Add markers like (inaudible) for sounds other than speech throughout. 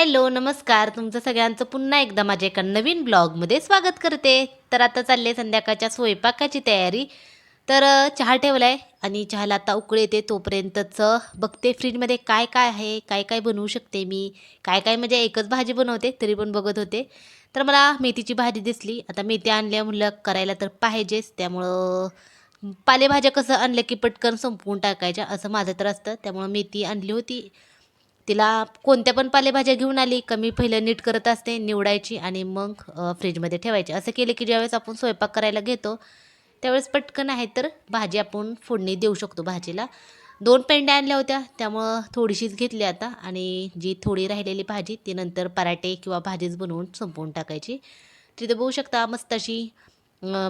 Hello नमस्कार. तुमचं सगळ्यांचं पुन्हा एकदा माझ्या एका नवीन ब्लॉगमध्ये स्वागत करते. तर आता चालले संध्याकाळच्या स्वयंपाकाची तयारी. तर चहा ठेवला आहे आणि चहाला आता उकळ येते तोपर्यंतच. बघते फ्रीजमध्ये काय काय आहे काय काय बनवू शकते मी. काय काय म्हणजे एकच भाजी बनवते तरी पण बघत होते. तर मला मेथीची भाजी दिसली. आता मेथी आणल्या म्हणलं करायला तर पाहिजेच. त्यामुळं पालेभाज्या कसं आणलं की पटकन संपवून टाकायच्या असं माझं तर असतं. त्यामुळं मेथी आणली होती. तिला कोणत्या पण पालेभाज्या घेऊन आली का मी पहिलं नीट करत असते निवडायची आणि मग फ्रीजमध्ये ठेवायची. असं केलं की ज्यावेळेस आपण स्वयंपाक करायला घेतो त्यावेळेस पटकन आहे तर भाजी आपण फोडणी देऊ शकतो भाजीला. दोन पेंड्या आणल्या होत्या त्यामुळं थोडीशीच घेतली आता आणि जी थोडी राहिलेली भाजी ती नंतर पराठे किंवा भाजीच बनवून संपवून टाकायची. तिथे बघू शकता मस्त अशी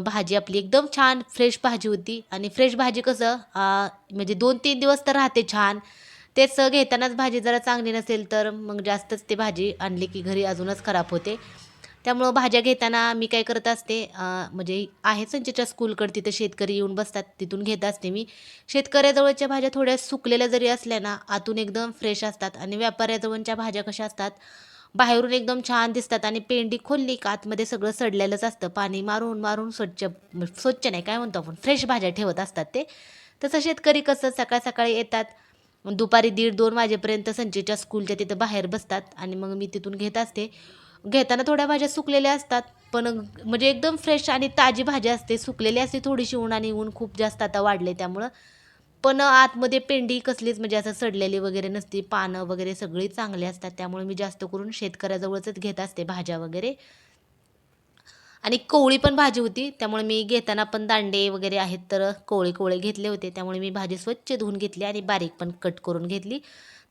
भाजी आपली एकदम छान फ्रेश भाजी होती. आणि फ्रेश भाजी कसं म्हणजे दोन तीन दिवस तर राहते छान. तेच घेतानाच भाजी जरा चांगली नसेल तर मग जास्तच ते भाजी आणली की घरी अजूनच खराब होते. त्यामुळं भाज्या घेताना मी काय करत असते म्हणजे आहे संचेच्या स्कूलकडे तिथं शेतकरी येऊन बसतात तिथून घेत असते मी. शेतकऱ्याजवळच्या भाज्या थोड्या सुकलेल्या जरी असल्या ना आतून एकदम फ्रेश असतात आणि व्यापाऱ्याजवळच्या भाज्या कशा असतात बाहेरून एकदम छान दिसतात आणि पेंडी खोलली का आतमध्ये सगळं सडलेलंच असतं. पाणी मारून मारून स्वच्छ स्वच्छ नाही काय म्हणतो आपण फ्रेश भाज्या ठेवत असतात ते. तसं शेतकरी कसं सकाळ सकाळी येतात दुपारी दीड दोन वाजेपर्यंत संचेच्या स्कूलच्या तिथं बाहेर बसतात आणि मग मी तिथून घेत असते. घेताना थोड्या भाज्या सुकलेल्या असतात पण म्हणजे एकदम फ्रेश आणि ताजी भाजी असते. सुकलेली असते थोडीशी ऊन आणि ऊन खूप जास्त आता वाढले त्यामुळं. पण आतमध्ये पेंडी कसलीच म्हणजे असं सडलेली वगैरे नसती. पानं वगैरे सगळी चांगली असतात. त्यामुळे मी जास्त करून शेतकऱ्याजवळच घेत असते भाज्या वगैरे. आणि कोवळी पण भाजी होती त्यामुळे मी घेताना पण दांडे वगैरे आहेत तर कोवळे कोवळे घेतले होते त्यामुळे मी भाजी स्वच्छ धुवून घेतली आणि बारीक पण कट करून घेतली.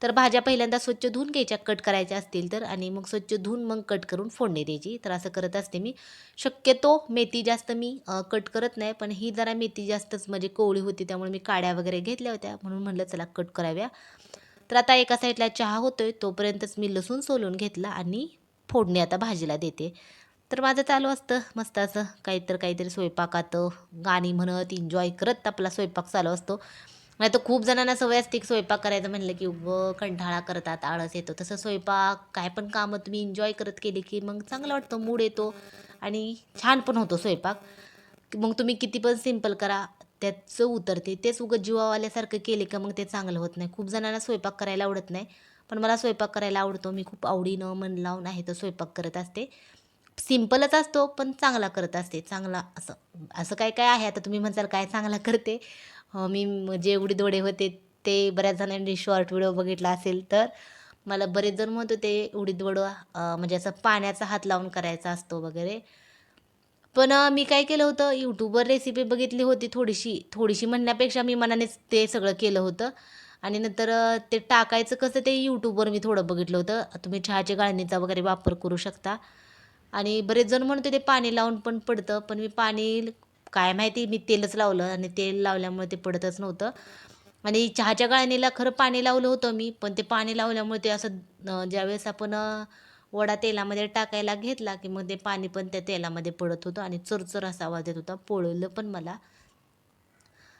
तर भाज्या पहिल्यांदा स्वच्छ धुवून घ्यायच्या कट करायच्या असतील तर आणि मग स्वच्छ धुवून मग कट करून फोडणी द्यायची. तर असं करत असते मी. शक्यतो मेथी जास्त मी कट करत नाही पण ही जरा मेथी जास्तच म्हणजे कोवळी होती त्यामुळे मी काड्या वगैरे घेतल्या होत्या म्हणून म्हणलं चला कट कराव्या. तर आता एका साईडला चहा होतोय तोपर्यंतच मी लसूण सोलून घेतला आणि फोडणी आता भाजीला देते. तर माझं चालू असतं मस्त असं. काहीतरी काहीतरी स्वयंपाकात गाणी म्हणत एन्जॉय करत आपला स्वयंपाक चालू असतो. नाही तर खूप जणांना सवय असते की स्वयंपाक करायचं म्हणलं की उगं कंटाळा करतात आळस येतो. तसं स्वयंपाक काय पण कामं तुम्ही एन्जॉय करत केली की मग चांगलं वाटतं मूड येतो आणि छान पण होतो स्वयंपाक. मग तुम्ही किती पण सिंपल करा त्याचं उतरते. तेच उगं जीवावाल्यासारखं केले का मग ते चांगलं होत नाही. खूप जणांना स्वयंपाक करायला आवडत नाही. पण मला स्वयंपाक करायला आवडतो. मी खूप आवडीनं मन लावून आहे तर स्वयंपाक करत असते. सिम्पलच असतो पण चांगला करत असते. चांगला असं असं काय काय आहे? आता तुम्ही म्हणसाल काय चांगला करते? हो, मी जे उडीद वडे होते ते बऱ्याच जणांनी शॉर्ट व्हिडिओ बघितला असेल तर मला बरेच जण म्हणत होते उडीद वडं म्हणजे असं पाण्याचा हात लावून करायचा असतो वगैरे. पण मी काय केलं होतं यूट्यूबवर रेसिपी बघितली होती थोडीशी थोडीशी म्हणण्यापेक्षा मी मनानेच ते सगळं केलं होतं. आणि नंतर ते टाकायचं कसं ते यूट्यूबवर मी थोडं बघितलं होतं. तुम्ही चहाच्या गाळणीचा वगैरे वापर करू शकता. आणि बरेच जण म्हणते ते पाणी लावून पण पडतं पण मी पाणी काय माहिती मी तेलच लावलं आणि तेल लावल्यामुळे ते पडतच नव्हतं. आणि चहाच्या गाळणीला खरं पाणी लावलं होतं मी पण ते पाणी लावल्यामुळे ते असं ज्यावेळेस आपण वडा तेलामध्ये टाकायला घेतला की मग ते पाणी पण त्या तेलामध्ये पडत होतं आणि चरचर असा आवाज येत होता पोळलं पण मला.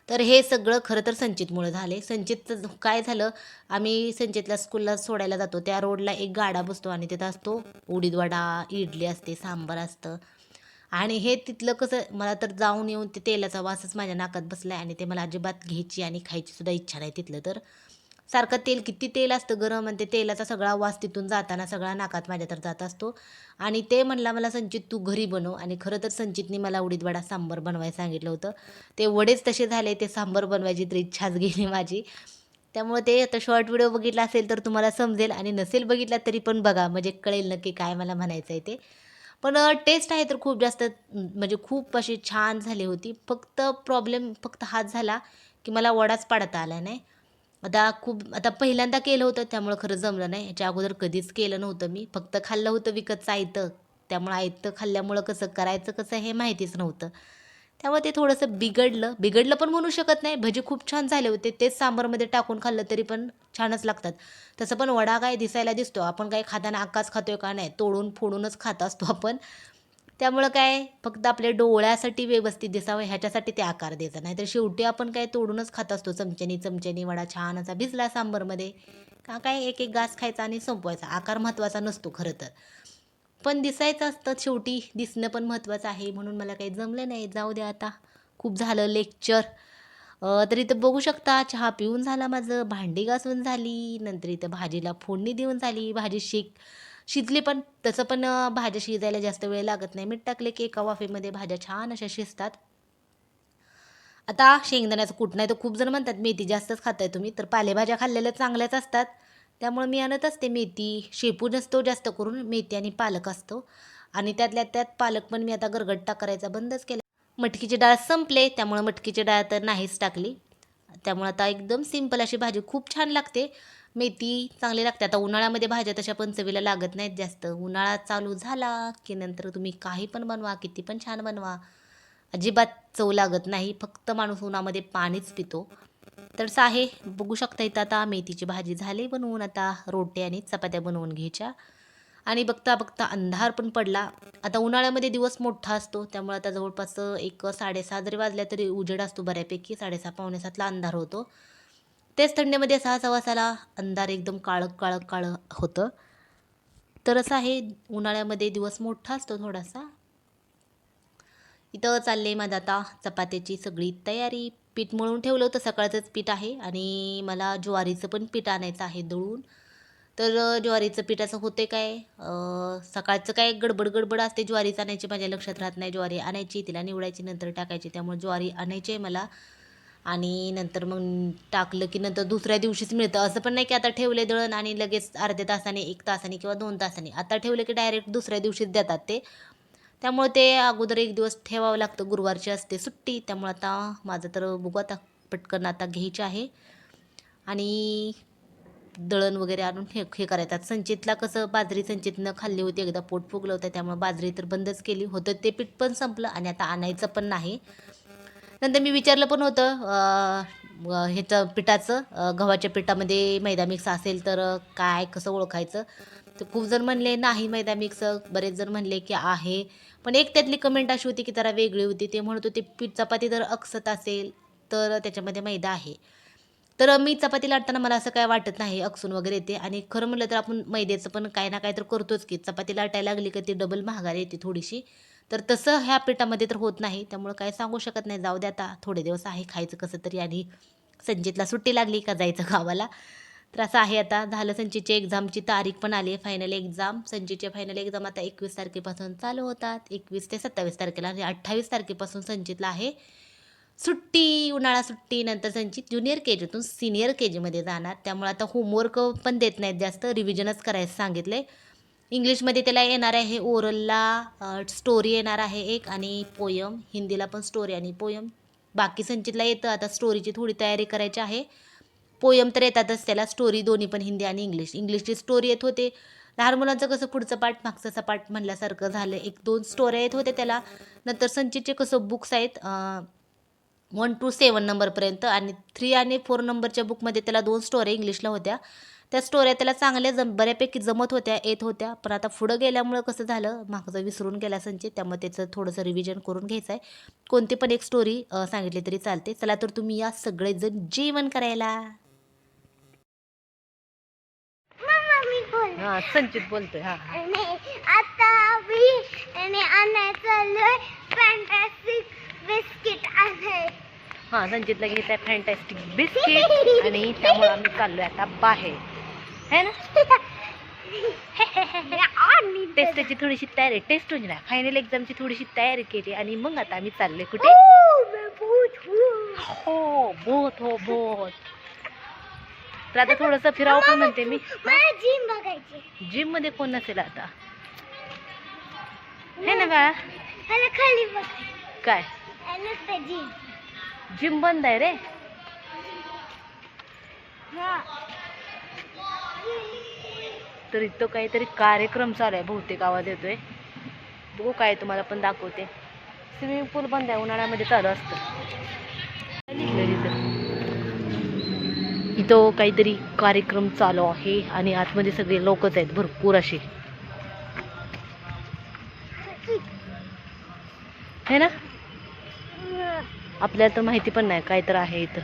तर हे सगळं खरं तर संचितमुळं झाले. संचितचं काय झालं? आम्ही संचितला स्कूलला सोडायला जातो. त्या रोडला एक गाडा बसतो आणि तिथं असतो उडीदवडा इडली असते सांबार असतं. आणि हे तिथलं कसं मला तर जाऊन येऊन ते तेलाचा वासच माझ्या नाकात बसला आहे आणि ते मला अजिबात घ्यायची आणि खायची सुद्धा इच्छा नाही तिथलं तर. सारखं तेल किती तेल असतं गरम आणि ते तेलाचा सगळा वास तिथून जाताना सगळा नाकात माझ्या तर जात असतो. आणि ते म्हणला मला संचित तू घरी बनव. आणि खरं तर संचितने मला उडीद वडा सांबर बनवायला सांगितलं होतं. ते वडेच तसे झाले ते सांबर बनवायची तर इच्छाच गेली माझी. त्यामुळे ते आता शॉर्ट व्हिडिओ बघितला असेल तर तुम्हाला समजेल. आणि नसेल बघितला तरी पण बघा म्हणजे कळेल नक्की काय मला म्हणायचं आहे ते. पण टेस्ट आहे तर खूप जास्त म्हणजे खूप अशी छान झाली होती. फक्त प्रॉब्लेम फक्त हाच झाला की मला वडाच पाडता आला नाही. आता खूप आता पहिल्यांदा केलं होतं त्यामुळं खरं जमलं नाही. याच्या अगोदर कधीच केलं नव्हतं मी. फक्त खाल्लं होतं विकतचं आयतं. त्यामुळं आयतं खाल्ल्यामुळं कसं करायचं कसं हे माहितीच नव्हतं. त्यामुळे ते थोडंसं बिघडलं. बिघडलं पण म्हणू शकत नाही. भजी खूप छान झाले होते. तेच सांबारमध्ये टाकून खाल्लं तरी पण छानच लागतात. तसं पण वडा काय दिसायला दिसतो. आपण काय खाताना आकाच खातोय का नाही तोडून फोडूनच खात असतो आपण. त्यामुळं काय? फक्त आपल्या डोळ्यासाठी व्यवस्थित दिसावं ह्याच्यासाठी ते आकार द्यायचा. नाही तर शेवटी आपण काय तोडूनच खात असतो चमच्यानी चमच्यानी वडा छान असा भिजला सांबरमध्ये. का काय एक एक घास खायचा आणि संपवायचा. आकार महत्त्वाचा नसतो खरं तर. पण दिसायचं असतं शेवटी दिसणं पण महत्त्वाचं आहे. म्हणून मला काही जमलं नाही. जाऊ द्या आता. खूप झालं लेक्चर. तर इथं बघू शकता चहा पिऊन झाला माझं भांडी घासून झाली नंतर इथं भाजीला फोडणी देऊन झाली भाजी शिक. शिजली पण तसं पण भाज्या शिजायला जास्त वेळ लागत नाही. मीठ टाकले की एका वाफेमध्ये भाज्या छान अशा शिजतात. आता शेंगदाण्याचं कूट नाही तर खूप जण म्हणतात मेथी जास्तच खाताय तुम्ही. तर पालेभाज्या खाल्लेल्या चांगल्याच असतात. त्यामुळे मी आणत असते मेथी. शेपू नसतो जास्त करून मेथी आणि पालक असतो. आणि त्यातल्या त्यात पालक पण मी आता गरगट्टा करायचा बंदच केला. मटकीची डाळ संपले त्यामुळे मटकीची डाळ तर नाहीच टाकली. त्यामुळे आता एकदम सिंपल अशी भाजी खूप छान लागते. मेथी चांगली लागते. आता उन्हाळ्यामध्ये भाज्या तशा पण चवीला लागत नाहीत जास्त. उन्हाळा चालू झाला की नंतर तुम्ही काही पण बनवा किती पण छान बनवा. अजिबात चव लागत नाही. फक्त माणूस उन्हामध्ये पाणीच पितो. तर आहे बघू शकता इथं आता मेथीची भाजी झाली बनवून. आता रोटे आणि चपात्या बनवून घ्यायच्या. आणि बघता बघता अंधार पण पडला. आता उन्हाळ्यामध्ये दिवस मोठा असतो. त्यामुळे आता जवळपास एक साडेसहा जरी वाजल्या तरी उजेड असतो बऱ्यापैकी. साडेसहा पावणे सातला अंधार होतो. तेच थंडीमध्ये सहा सव्वासाला अंधार एकदम काळं काळं काळं होतं. तर असं आहे उन्हाळ्यामध्ये दिवस मोठा असतो थोडासा. इथं चालले माझं आता चपात्याची सगळी तयारी. पीठ मळून ठेवलं होतं सकाळचंच पीठ आहे आणि मला ज्वारीचं पण पीठ आणायचं आहे दळून. तर ज्वारीचं पीठ असं होते काय सकाळचं काय गडबड गडबड असते ज्वारीच आणायची माझ्या लक्षात राहत नाही ज्वारी आणायची तिला निवडायची नंतर टाकायची त्यामुळे ज्वारी आणायची आहे मला. आणि नंतर मग टाकलं की नंतर दुसऱ्या दिवशीच मिळतं. असं पण नाही की आता ठेवले दळण आणि लगेच अर्ध्या तासाने एक तासाने किंवा दोन तासाने. आता ठेवलं की डायरेक्ट दुसऱ्या दिवशीच देतात ते. त्यामुळे ते अगोदर एक दिवस ठेवावं लागतं. गुरुवारची असते सुट्टी. त्यामुळे आता माझं तर बघू आता. पटकन आता घ्यायची आहे. आणि दळण वगैरे आणून हे हे करायचं. संचितला कसं बाजरी संचितनं खाल्ली होती. एकदा पोट फुगलं होतं. त्यामुळे बाजरी तर बंदच केली. होतं ते पीठ पण संपलं आणि आता आणायचं पण नाही. नंतर मी विचारलं पण होतं ह्याचं पिठाचं गव्हाच्या पिठामध्ये मैदा मिक्स असेल तर काय कसं ओळखायचं? तर खूप जण म्हणले नाही मैदा मिक्स बरेच जण म्हणले की आहे. पण एक त्यातली कमेंट अशी होती की जरा वेगळी होती. ते म्हणत होते पीठ चपाती जर अक्षत असेल तर त्याच्यामध्ये मैदा आहे. तर मी चपाती लाटताना मला असं काय वाटत नाही अक्सून वगैरे येते. आणि खरं म्हटलं तर आपण मैद्याचं पण काय ना काय तर करतोच की चपाती लाटायला लागली का ती डबल महागारी येते थोडीशी. तर तसं ह्या पिठामध्ये तर होत नाही. त्यामुळं काय सांगू शकत नाही. जाऊ दे आता थोडे दिवस आहे खायचं कसं तरी आणि संजितला सुट्टी लागली का जायचं गावाला. तर असं आहे आता. झालं संचितची एक्झामची तारीख पण आली आहे फायनल एक्झाम संचितचे फायनल एक्झाम आता एकवीस तारखेपासून चालू होतात. एकवीस ते सत्तावीस तारखेला आणि अठ्ठावीस तारखेपासून संचितला आहे सुट्टी उन्हाळा सुट्टी. नंतर संचित ज्युनियर के जीतून सिनियर के जीमध्ये जाणार. त्यामुळे आता होमवर्क पण देत नाहीत जास्त. रिव्हिजनच करायचं सांगितलं आहे इंग्लिशमध्ये त्याला येणार आहे ओरलला स्टोरी येणार आहे एक आणि पोयम. हिंदीला पण स्टोरी आणि पोयम. बाकी संचितला येतं. आता स्टोरीची थोडी तयारी करायची आहे. पोयम तर येतातच त्याला. स्टोरी दोन्ही पण हिंदी आणि इंग्लिश. इंग्लिशची स्टोरी येत होते. लहान मुलांचं कसं पुढचं पाठ मागचं पाठ म्हणल्यासारखं झालं. एक दोन स्टोऱ्या येत होत्या त्याला. नंतर संचितचे कसं बुक्स आहेत वन टू सेवन नंबरपर्यंत आणि थ्री आणि फोर नंबरच्या बुकमध्ये त्याला दोन स्टोऱ्या इंग्लिशला होत्या. त्या स्टोऱ्या त्याला चांगल्या जम बऱ्यापैकी जमत होत्या येत होत्या. पण आता पुढं गेल्यामुळं कसं झालं मागचं विसरून गेला संचित त्यामुळे त्याचं थोडंसं रिव्हिजन करून घ्यायचं आहे. कोणती पण एक स्टोरी सांगितली तरी चालते. चला तर तुम्ही या सगळेजण जेवण करायला. मम्मा मी बोल हां संचित बोलतोय हां. आता मी आणि आणायला चाललोय फॅन्टॅस्टिक बिस्किट आणाय हां संचितला घ्यायचं आहे फॅन्टॅस्टिक बिस्किट आणि त्यामुळे आम्ही चाललोय आता बाहेर. है ना? (laughs) टेस्टची (laughs) थोडीशी तयारी टेस्ट म्हणजे नाही फायनल एक्झामची थोडीशी तयारी केली आणि मग आता आम्ही चाललोय कुठे? मैं भूत हूँ. हो बहुत हो बहुत तर आता थोडंसं फिरावं पण म्हणते मी. जिम बघायची जिममध्ये कोण नसेल आता? हे ना बाळा? खाली काय? जिम जिम बंद आहे रे. हा. तर इथं काहीतरी कार्यक्रम चालू आहे बहुतेक आवाज येतोय. बघू काय तुम्हाला पण दाखवते. स्विमिंग पूल बंद आहे उन्हाळ्यामध्ये चालू असतं. काय इथं काहीतरी कार्यक्रम चालू आहे आणि आतमध्ये सगळे लोकच आहेत भरपूर असे. है ना? आपल्याला तर माहिती पण नाही काय तर आहे इथं.